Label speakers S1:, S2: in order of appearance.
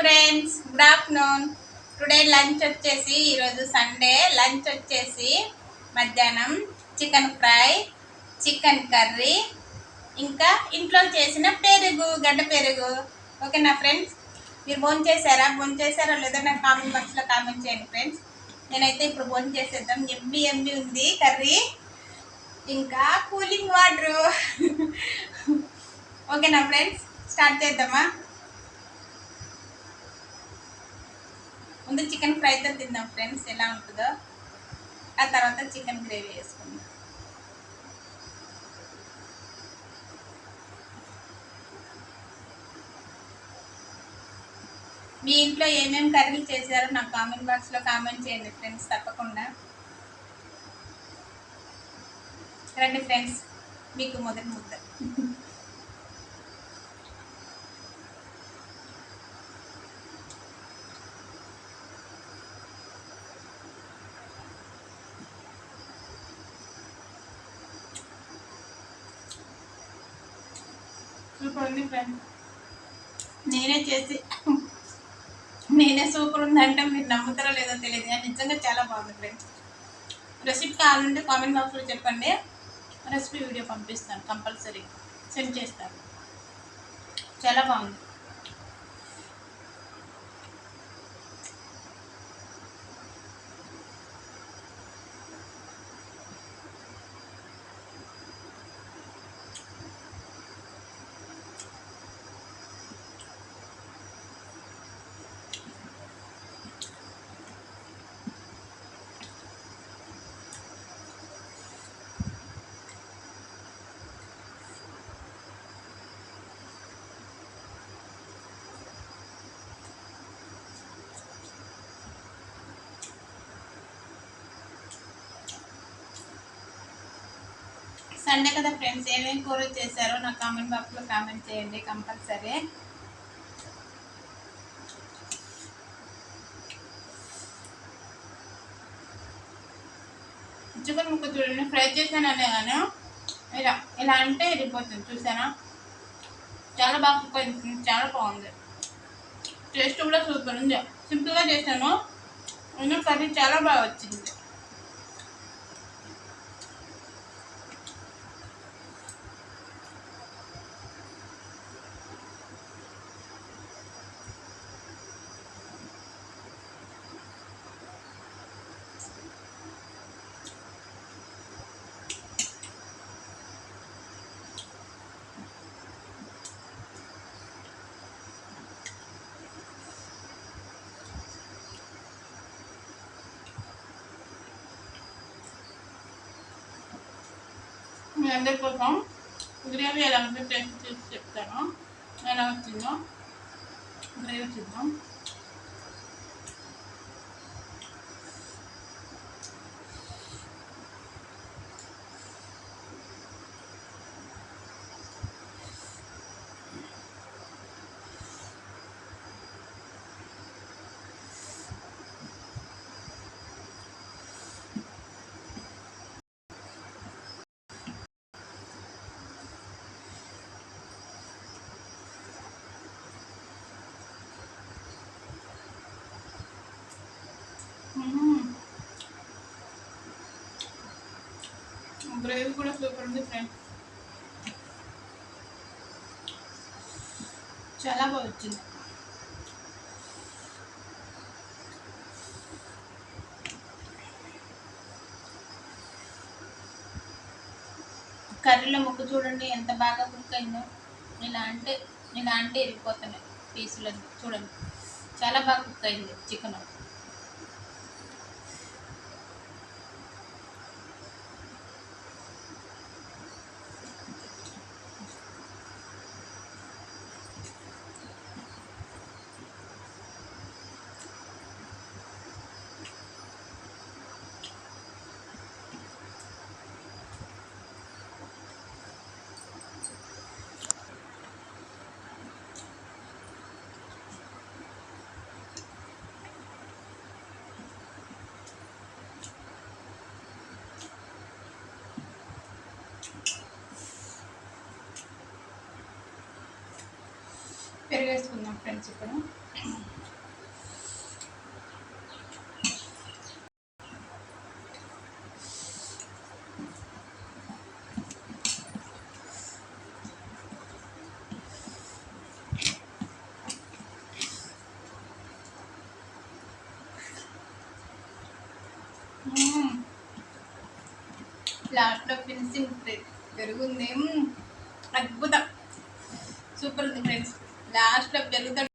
S1: Friends good afternoon. Today lunch వచ్చేసి ఈరోజు Sunday. Lunch వచ్చేసి మధ్యాహ్నం చికెన్ ఫ్రై చికెన్ కర్రీ ఇంకా ఇంట్లో చేసిన పెరుగు గడ్డ పెరుగు. ఓకేనా ఫ్రెండ్స్? మీరు భోజనం చేశారా? భోజనం చేశారో లేదో నాకు కామెంట్ బాక్స్లో కామెంట్ చేయండి ఫ్రెండ్స్. నేనైతే ఇప్పుడు భోజనం చేసేద్దాం. ఎంబీ ఎంబీ ఉంది కర్రీ. ఇంకా కూలింగ్ వాటర్. ఓకేనా ఫ్రెండ్స్? స్టార్ట్ చేద్దామా? ముందు చికెన్ ఫ్రైతో తిందాం ఫ్రెండ్స్ ఎలా ఉంటుందో. ఆ తర్వాత చికెన్ గ్రేవీ వేసుకుందాం. మీ ఇంట్లో ఏమేమి కర్రీలు చేశారో నాకు కామెంట్ బాక్స్లో కామెంట్ చేయండి ఫ్రెండ్స్ తప్పకుండా. రండి ఫ్రెండ్స్ మీకు మొదటి ముద్ద. సూపర్ ఫ్రెండ్స్ నేనే చేసి నేనే సూపర్ ఉందంటే మీరు నమ్ముతారో లేదో తెలియదు కానీ నిజంగా చాలా బాగుంది ఫ్రెండ్స్ రెసిపీ కావాలంటే కామెంట్ బాక్స్లో చెప్పండి. రెసిపీ వీడియో పంపిస్తాను కంపల్సరీ. సెండ్ చేస్తాను. చాలా బాగుంది. సండే కదా ఫ్రెండ్స్ ఏమేమి కూరలు చేశారో నా కామెంట్ బాక్స్లో కామెంట్ చేయండి కంపల్సరీ. చికెన్ ముక్క చూడండి ఫ్రై చేశాననే కానీ ఇలా ఇలా అంటే వెళ్ళిపోతుంది చూసానా చాలా బాగా కుక్ అయింది చాలా బాగుంది. టేస్ట్ కూడా సూపర్ ఉంది. సింపుల్గా చేశాను. కర్రీ చాలా బాగా వచ్చింది మీ అందరి కోసం గ్రేవీ ఎలా ఉందో టేస్ట్ చేసి చెప్తాను ఎలా వచ్చిందో గ్రేవీ చూద్దాం గ్రేవీ కూడా సూపర్ ఉంది ఫ్రెండ్. చాలా బాగా వచ్చింది. కర్రీలో ముక్క చూడండి ఎంత బాగా కుక్ అయిందో. ఇలా అంటే ఇలా అంటే ఇరిగిపోతున్నాయి పీసులన్నీ చూడండి చాలా బాగా కుక్ అయింది చికెన్. వేసుకుందాం ఫ్రెండ్స్ ఇప్పుడు. లాస్ట్లో ఫినిషింగ్ పెరుగుంది అద్భుతం. సూపర్ ఉంది ఫ్రెండ్స్. లాస్ట్లో పెరుగుతో